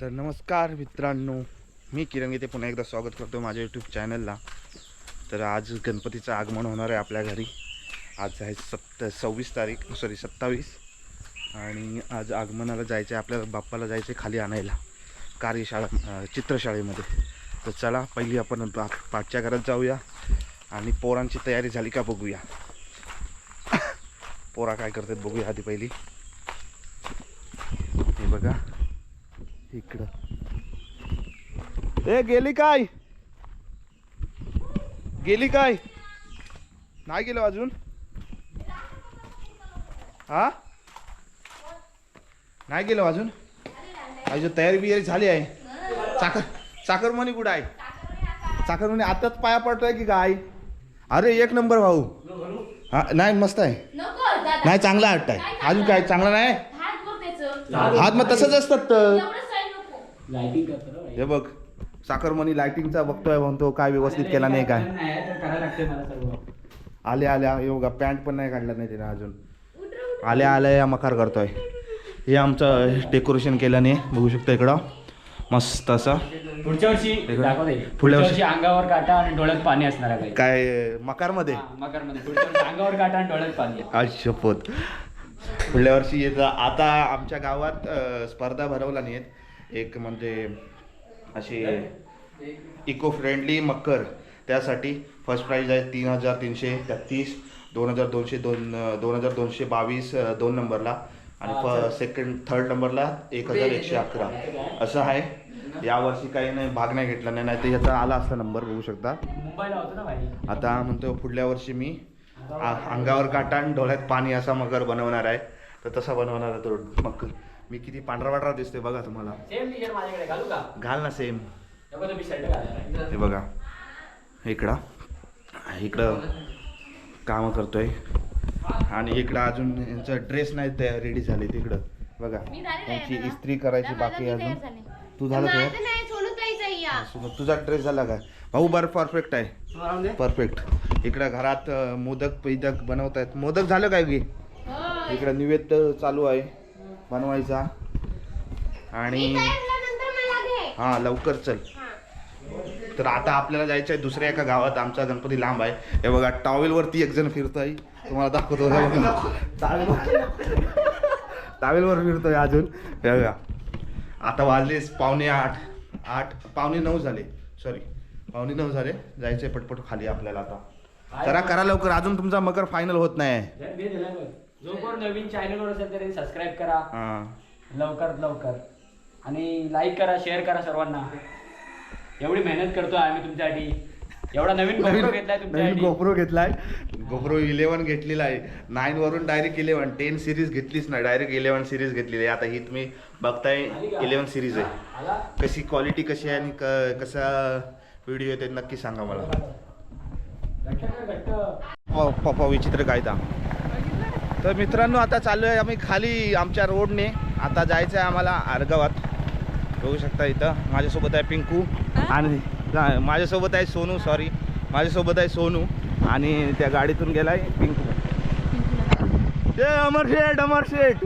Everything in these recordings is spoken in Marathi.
तर नमस्कार मित्रांनो मी किरण येथे पुन्हा एकदा स्वागत करतो माझ्या यूट्यूब चॅनलला तर आज गणपतीचं आगमन होणार आहे आपल्या घरी. आज आहे सत्त सव्वीस तारीख सॉरी सत्तावीस. आणि आज आगमनाला जायचं आहे आपल्या बाप्पाला जायचं आहे खाली आणायला. कार्यशाळा चित्रशाळेमध्ये. तर चला पहिली आपण पा पाठच्या घरात जाऊया. आणि पोरांची तयारी झाली का बघूया. पोरा काय करतात बघूया आधी पहिली. हे बघा. इकडं. ए गेली काय? गेली काय? नाही गेलो अजून? हा? नाही गेलो अजून? अजून तयारी बियारी झाली आहे. चाकर चाकरमणी कुठं आहे? चाकरमणी आताच पाया पडतोय की काय? अरे एक नंबर भाऊ. हा नाही मस्त आहे. नाही चांगला हट्ट आहे. अजून काय चांगला नाही? हात मग तसंच असतात तर. करतो. हे बघ साखरमणी लाइटिंगचा बघतोय म्हणतो काय व्यवस्थित केला नाही काय? नाही तर करायला लागते मला सर्व. आल्या आल्या हे बघा पॅन्ट पण नाही काढला नाही त्याने अजून. आल्या आल्या या मकार करतोय. हे आमचं डेकोरेशन केलं नाही बघू शकता इकडं. मस्त असं. पुढच्या वर्षी पुढल्या पुढच्या वर्षी- अंगावर काटा आणि डोळ्यात पाणी असणार आहे काय मकारमध्ये? मकरमध्ये. पुढच्या वर्षी अंगावर काटा आणि डोळ्यात पाणी शपथ पुढल्या वर्षी येतं. आता आमच्या गावात स्पर्धा भरवला नाही एक म्हणजे अशी इको फ्रेंडली मकर त्यासाठी फर्स्ट प्राईज आहे तीन हजार तीनशे तेहतीस दोन हजार दोनशे दोन दोन हजार दोनशे बावीस दोन नंबरला. आणि फ सेकंड थर्ड नंबरला एक हजार एकशे अकरा. असं आहे. यावर्षी काही नाही भाग नाही घेतला नाही नाही तर याचा आला असता नंबर बघू शकता. आता म्हणतो पुढल्या वर्षी मी आ- अंगावर काटा आणि डोळ्यात पाणी असा मकर बनवणार आहे. तर तसा बनवणार आहे तो मकर मी किती पांढरा पांढरा दिसतोय बघा तुम्हाला. सेम टी शर्ट माझ्याकडे घालू का? घाल ना सेम नको तुम्ही शर्ट घाला. हे बघा. इकडं. इकडं कामं करतोय. आणि इकडं अजून यांचं ड्रेस नाही तयार रेडी झाले तिकडं. बघा त्यांची इस्त्री करायची बाकी अजून. तू झालं तुझं नाही सोनूताईचं आहे. या. सुनो, तुझा ड्रेस झाला काय भाऊ बरं परफेक्ट आहे. परफेक्ट इकडं घरात मोदक पैदक बनवतायत. मोदक झालं काय गे? होय. इकडं निवेद्य चालू आहे. बनवायचा. आणि. हा लवकर चल. तर आता आपल्याला जायचं आहे दुसऱ्या एका गावात. आमचा गणपती लांब आहे. हे बघा टॉवेल वरती एक जण फिरतोय. तुम्हाला दाखवतो टावेलवर फिरतोय अजून. हे बघा. आता वाजले पावणे आठ. आठ पावणे नऊ झाले. सॉरी पावणे नऊ झाले. जायचंय पटपट खाली आपल्याला आता. करा करा लवकर. अजून तुमचा मकर फायनल होत नाही. जो कोण नवीन चॅनल वर असेल तरी सबस्क्राईब करा. हा. लवकरात लवकर. आणि लाईक करा शेअर करा सर्वांना. एवढी मेहनत करतोय आम्ही तुमच्यासाठी. एवढा नवीन GoPro घेतलाय नवीन तुमच्यासाठी गोप्रो घेतलाय. गोप्रो इलेव्हन घेतलेला आहे. नाईन वरून डायरेक्ट इलेव्हन टेन सिरीज घेतलीच नाही. डायरेक्ट इलेव्हन सिरीज घेतलेली आहे. आता ही तुम्ही बघताय इलेव्हन सिरीज आहे. आला? कशी क्वालिटी कशी आहे आणि क- कसा व्हिडिओ आहे ते नक्की सांगा मला. घट्ट कर, घट्ट. प- पप्पा विचित्र कायदा तर मित्रांनो आता चाललो आहे आम्ही खाली आमच्या रोडने. आता जायचं आहे आम्हाला आरगावात बघू शकता इथं. माझ्यासोबत आहे पिंकू. आणि? माझ्यासोबत आहे सोनू सॉरी माझ्यासोबत आहे सोनू. आणि त्या गाडीतून गेलाय पिंकू. ते अमर शेठ अमर शेठ.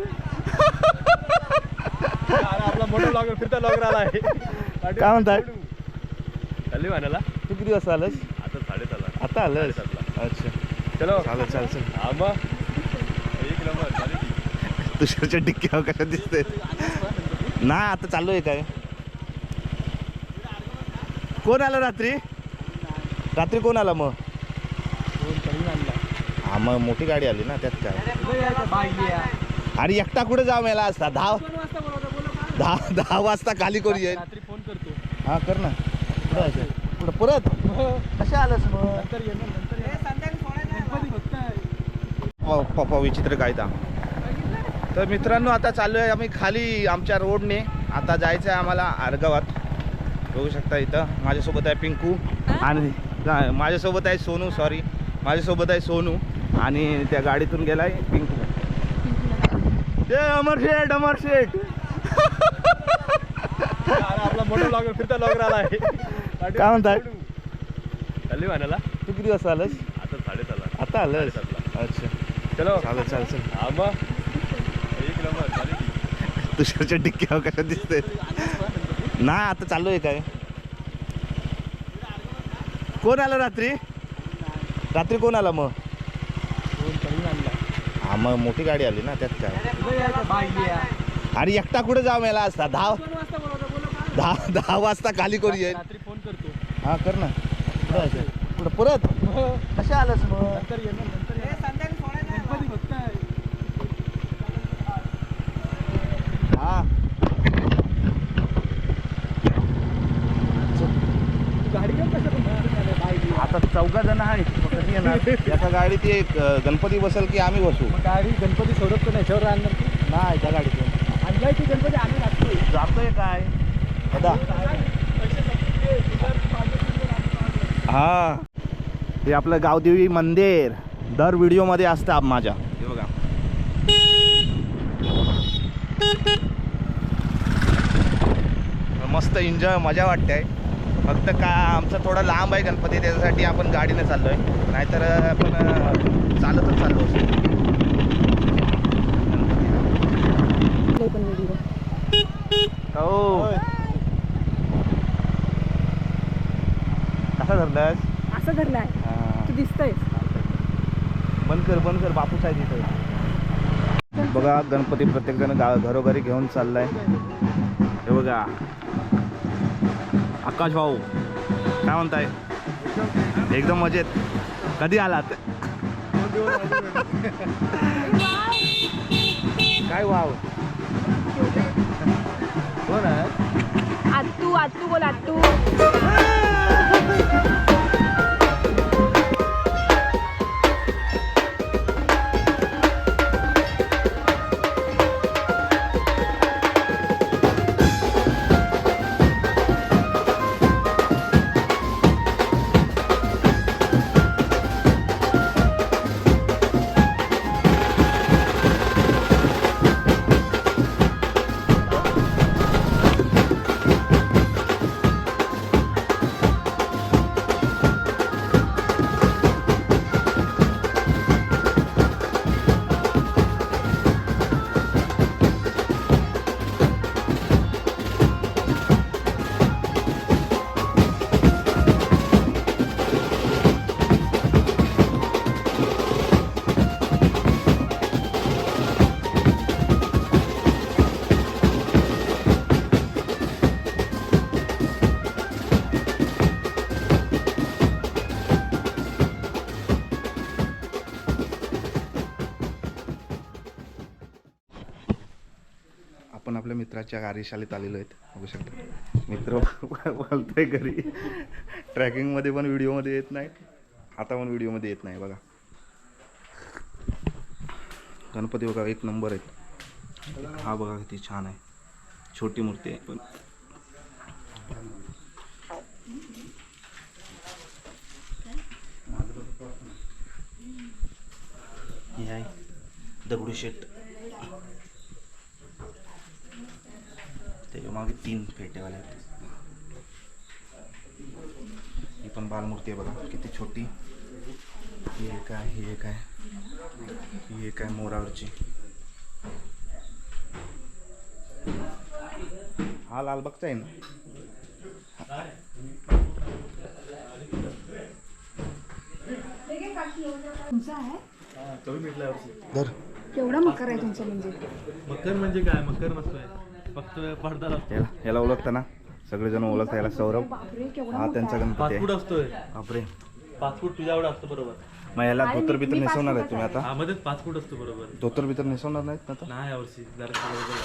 आपला मोठा ब्लॉगर फिरता ब्लॉगर आला आहे. काय म्हणताय? चालली म्हणाला. तू किती वाजता आलंस आता साडेसातला आता साडेसातला. अच्छा. चलो. चालेल चालेल हा मग. तुषारच्या टिक्क्यावर कशा दिसते ना आता चालू आहे काय? कोण आलं रात्री? रात्री कोण आला मग? हा मग मोठी गाडी आली ना त्यात काय? आणि एकटा कुठे जाऊ मेला असता? दहा दहा दहा वाजता खाली कोण येईल? फोन करतो हा कर ना. पुढं परत कशा आलंस मग नंतर ये ना, नंतर ये. गणपती फक्त आहे. प- पप्पा विचित्र कायदा. तर मित्रांनो आता चाललो आहे आम्ही खाली आमच्या रोडने. आता जायचं आहे आम्हाला आरगावात बघू शकता इथं. माझ्यासोबत आहे पिंकू. आणि? हा, माझ्यासोबत आहे सोनू सॉरी माझ्यासोबत आहे सोनू. आणि त्या गाडीतून गेलाय पिंकू. ते अमर शेठ अमर शेठ. अरे आपला मोठा ब्लॉगर फिरता आला आहे. काय म्हणताय? चालली म्हणाला. तू किती वाजता आलंस आता साडेसातला आता. अच्छा चलो। चालेल चालेल चालेल. हा मग एक नंबर झाली ती. तुषारच्या टिक्क्यावर कशा दिसते नाही आता चालू आहे काय? कोण आलं रात्री? रात्री कोण आला मग? हा मग मोठी गाडी आली ना त्यात काय? आणि एकटा कुठे जाऊ मेला असता? दहा दहा दहा वाजता खाली कोण येईल? रात्री फोन करतो. हा कर ना. कुठं परत? कशा आलंस मग? आता चौघा जण मग कधी येणार? एका गाडीत एक गणपती बसेल की आम्ही बसू? गाडी गणपती सोडत याच्यावर राहणार तू नाही त्या गाडीतून आणलाय ती गणपती? आम्ही राहतोय. जातोय काय? दादा हा. हे आपलं गावदेवी मंदिर. दर व्हिडिओमध्ये असतं आप- माझ्या. हे बघा. मस्त एन्जॉय मजा वाटते. फक्त का आमचं थोडं लांब आहे गणपती त्याच्यासाठी आपण गाडीने चाललोय. नाहीतर आपण चालतच चाललो. असतो हो. कसा धरलास असं धरलाय. तू दिसतोय बंद कर बंद कर बापूस आहे तिथे बघा गणपती प्रत्येक जण गा घरोघरी घेऊन चाललाय. हे बघा. आकाश भाऊ काय म्हणताय? एकदम मजेत. कधी आलात? काय वाव? कोण आहे? आत्तू आत्तू बोल आत्तू. आपण आपल्या मित्राच्या कार्यशाळेत आलेलो आहेत. बघू शकता. मित्र बोलतोय घरी. ट्रॅकिंगमध्ये पण व्हिडिओमध्ये येत नाही आता पण व्हिडिओमध्ये येत नाही बघा. गणपती बघा एक नंबर आहे हा बघा किती छान आहे. छोटी मूर्ती आहे पण. दगडूशेठ. त्याच्यामागे तीन फेटेवाले आहेत. ही पण बालमूर्ती आहे बघा किती छोटी. ही एक आहे ही एक आहे. ही एक आहे मोरावरची. हा लालबागचा आहे ना? तुमचा आहे? केवढा मकर आहे तुमचं म्हणजे? मकर म्हणजे काय? मकर नसतोय. फक्त पडदा याला याला ओळखता ना सगळेजण ओळखता याला सौरभ. हा त्यांचा आहे. गणपती आहे. असतोय. बापरे. पाच फूट तुझ्या एवढा असतो बरोबर. मग याला धोतर बितर नेसवणार आहे तुम्ही आता? हा मध्येच पाच फूट असतो बरोबर. धोतर बितर नेसवणार नाहीत ना आता? नाही यावर्षी जरा बरोबर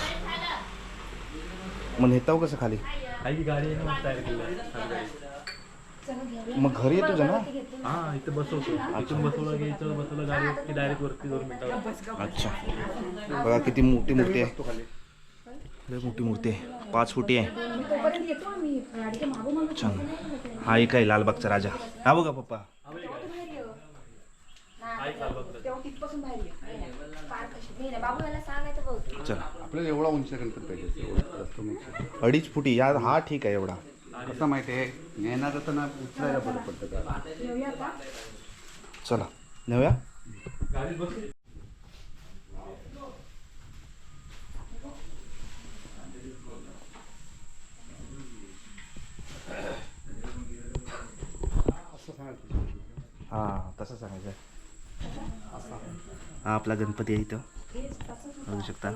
मग नेताव कसं खाली? की गाडी आहे ना मग तयार केली. आहे, साधी गाडी. मग घरी येतो ना? हा इथं बसवतो. इथून बसवलं की इथं बसवलं गाडी की डायरेक्ट वरती दोन मिनिटावर अच्छा. बघा किती मोठी मूर्ती आहे. लय मोठी मूर्ती आहे. पाच फुटी आहे. छान हा एक आहे लालबागचा राजा. हा बघा पप्पा. चला. आपल्याला एवढा उंच गणपती पाहिजे. अडीच फुटी. या हा ठीक आहे एवढा. कसं माहिती आहे? नेणार असताना उचलायला बरं पडतं चला. नेऊया. हां तसं सांगायचं हा आपला गणपती आहे इथं. बघू शकता.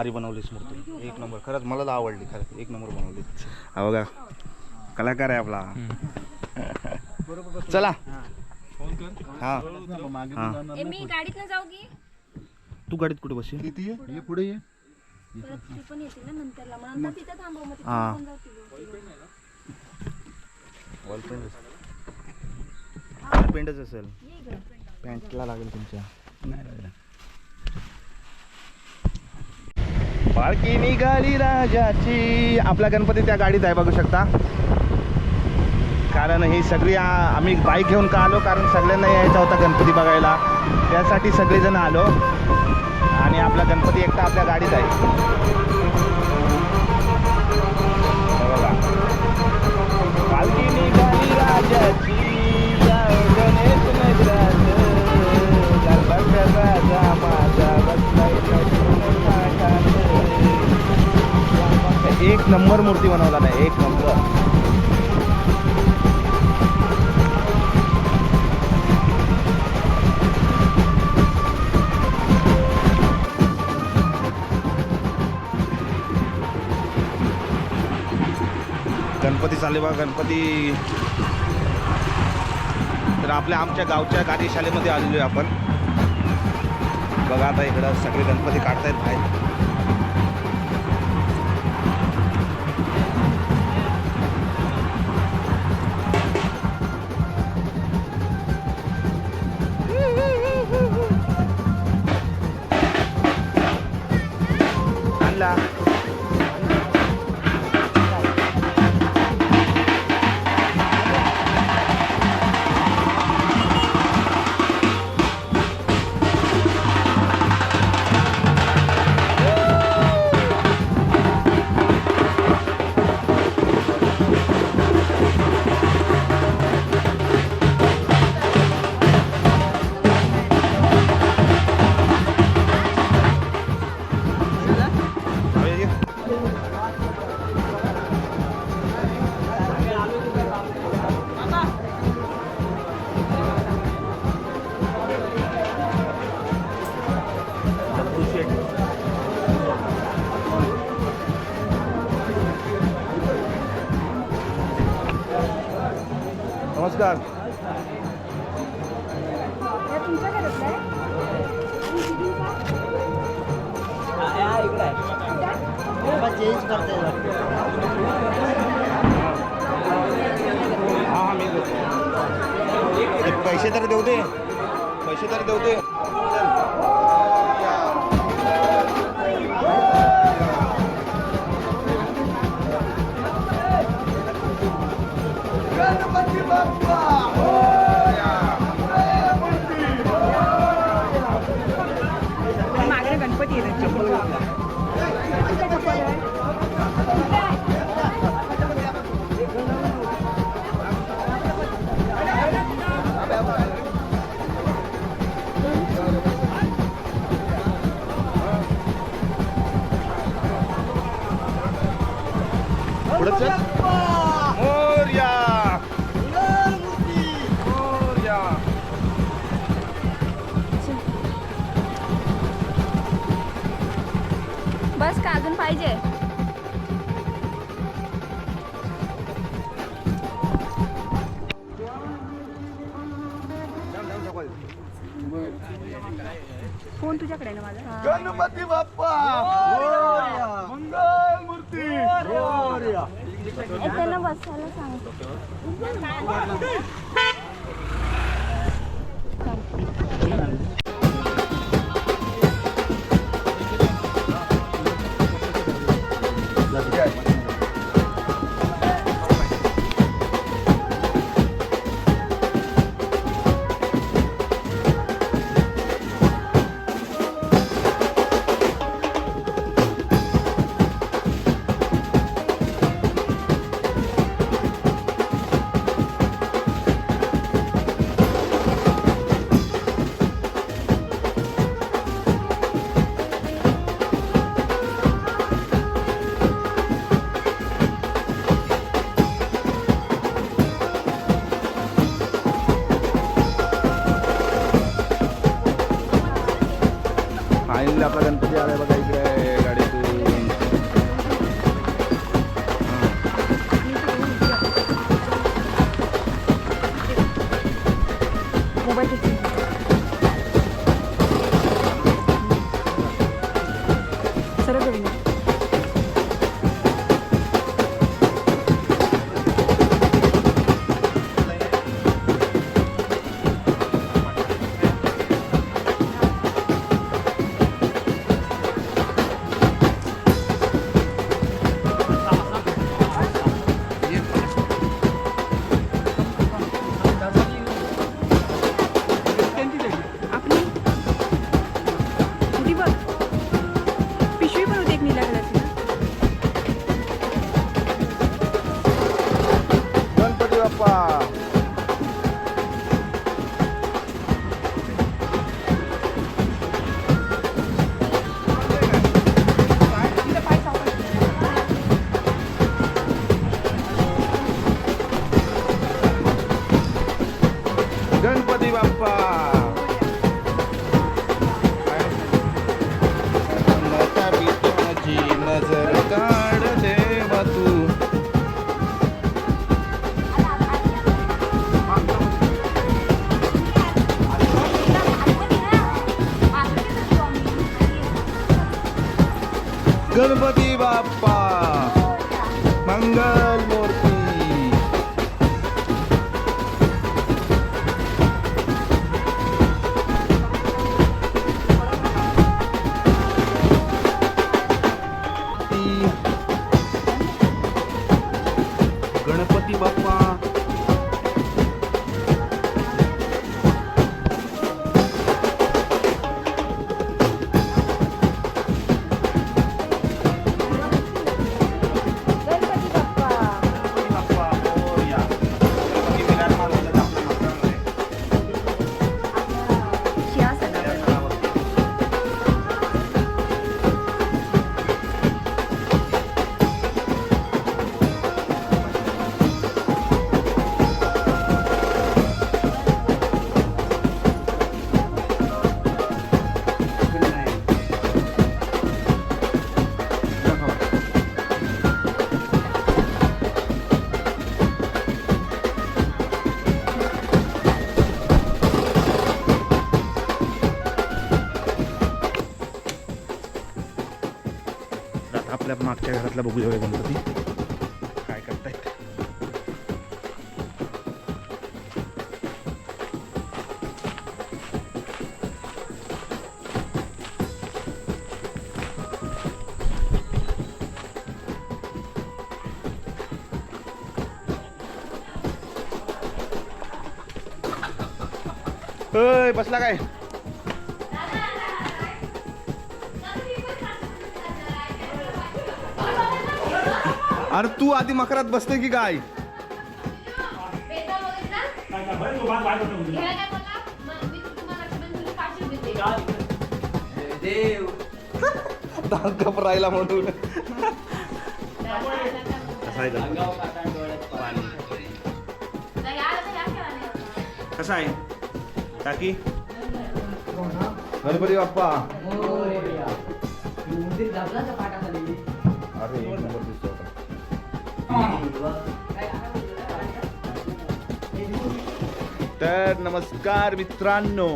भारी बनवलीस मूर्ती. एक नंबर. खरंच मला तर आवडली. खरंच एक नंबर बनवली. हा बघा. कलाकार आहे आपला. चला. हा. हा. ए, मी गाडीतनं जाऊ की? तू गाडीत कुठे बसशील? किती ये ये पुढे ये. परत ती पण येतील ना नंतरला मग नंतर तिथं थांबव मग तिथं हा. पण जाऊ तिघं. वॉल पेंट पेंटच असेल. ये. पॅन्टला लागेल तुमच्या. पालखी निघाली राजाची. आपला गणपती त्या गाडीत आहे बघू शकता. कारण ही सगळी आम्ही बाईक घेऊन का आलो? कारण सगळ्यांना यायचा होता गणपती बघायला. त्यासाठी सगळेजण आलो. आणि आपला गणपती एकटा आपल्या गाडीत आहे. पालकी पालखी निघाली राजाची. नंबर मूर्ती बनवला नाही एक नंबर. गणपती चालले बा गणपती. तर आपल्या आमच्या गावच्या कार्यशाळेमध्ये आलेलो आहे आपण. बघा आता इकडं सगळे गणपती काढतायत बाहेर. पुढे चल. का अजून पाहिजे. फोन तुझ्याकडे आहे ना माझा? गणपती बाप्पा! मंगल मूर्ती त्यांना बसायला सांगतो. फायनली आपला गणपती आलाय बघा इकडे गणपती गणपती मागच्या घरातला बघू जाऊया गणपती काय करतायत अय बसला काय डोळ्यात पाणी नाही, आलं तर या खेळायला. कसा आहे टाकी गणपती बाप्पा. का अरे तर नमस्कार मित्रांनो.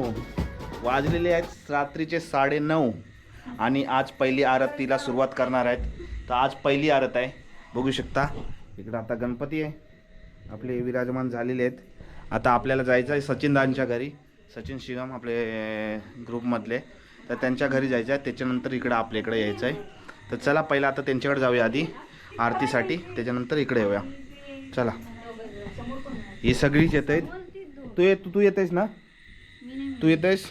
वाजलेले आहेत रात्रीचे साडे नऊ आणि आज पहिली आरतीला सुरुवात करणार आहेत. तर आज पहिली आरत आहे. बघू शकता इकडं आता गणपती आहे. आपले विराजमान झालेले आहेत. आता आपल्याला जायचं आहे सचिनदांच्या घरी. सचिन शिगम आपले ग्रुपमधले तर त्यांच्या घरी जायचं आहे. त्याच्यानंतर इकडं आपल्या इकडे यायचं आहे. तर चला पहिला आता त्यांच्याकडे जाऊया आधी. आरतीसाठी. त्याच्यानंतर इकडे येऊया. चला. ही सगळीच येत आहेत. तू ये तू येत आहेस ना? तू येत आहेस?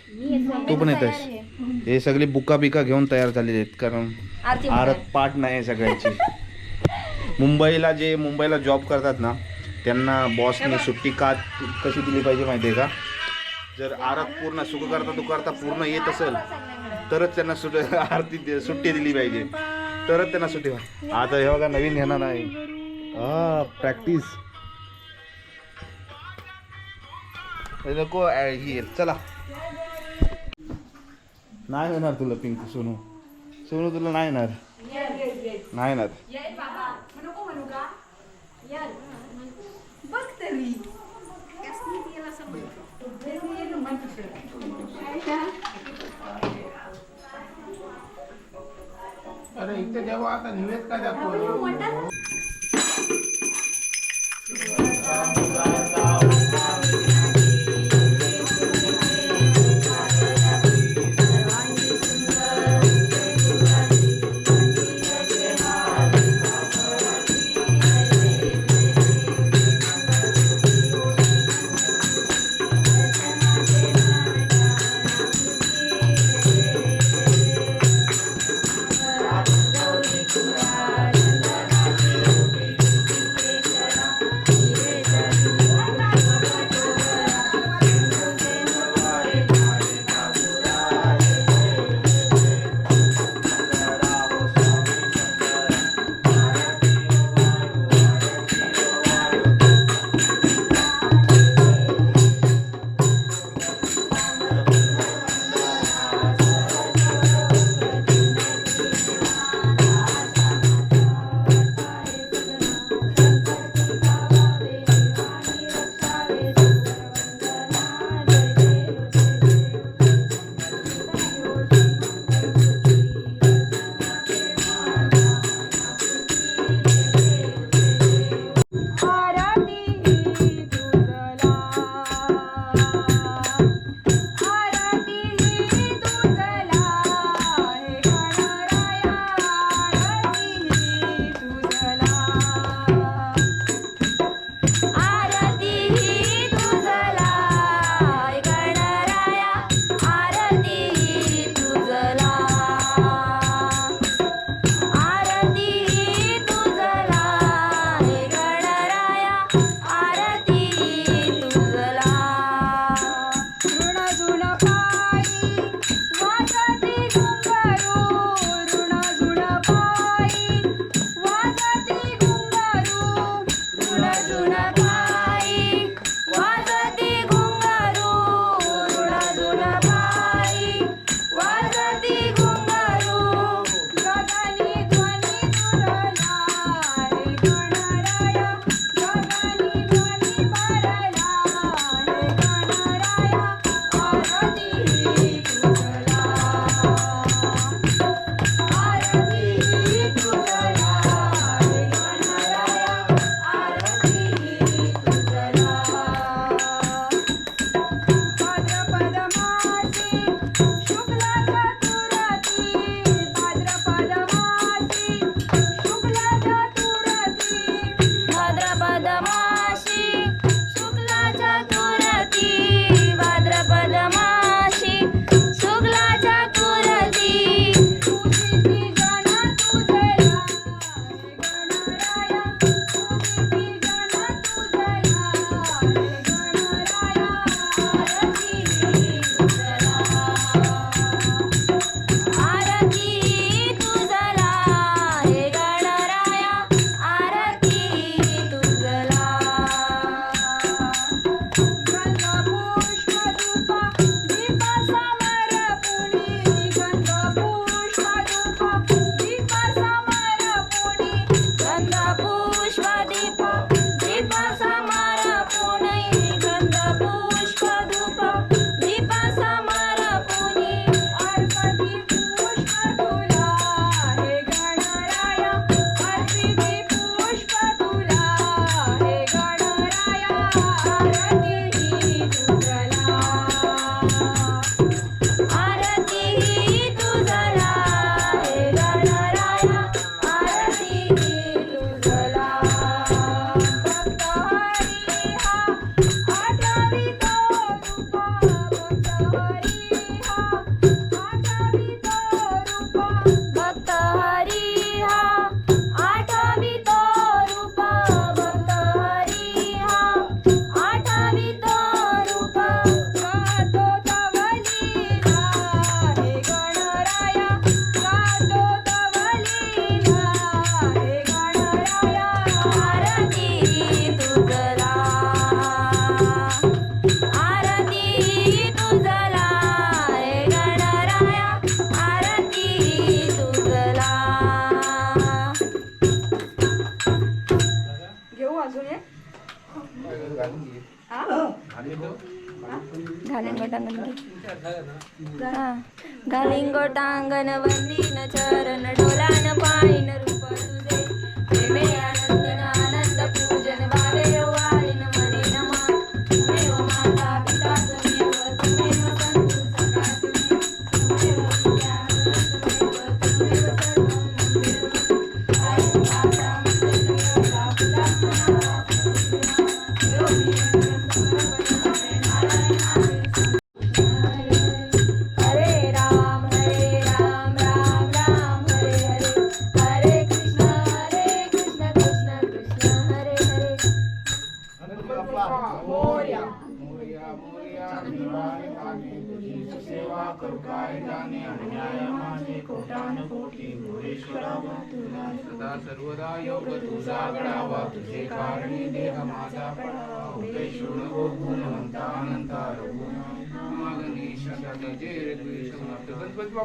तू पण येत आहेस. हे सगळी बुका बिका घेऊन तयार झालेले आहेत. कारण आरती पाठ नाही आहे सगळ्यांची. मुंबईला जे मुंबईला जॉब करतात ना त्यांना बॉसने सुट्टी का कशी दिली पाहिजे माहिती आहे का? जर आरत पूर्ण सुख करता तू करता पूर्ण येत असेल तरच त्यांना सुट आरती सुट्टी दिली पाहिजे. तरच त्यांना सुट्टी आता हे बघा नवीन घेणार नाही हा प्रॅक्टिस नको ही चला. नाही येणार तुला पिंकू सोनू. सोनू तुला नाही येणार? नाही येणार. Yeah. इथे जेव्हा आता निवेद का जातो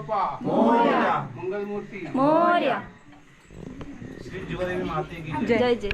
बाप्पा मोर्या। मंगलमूर्ती। मोर्या। श्री जीवादेवी माते की जय जय।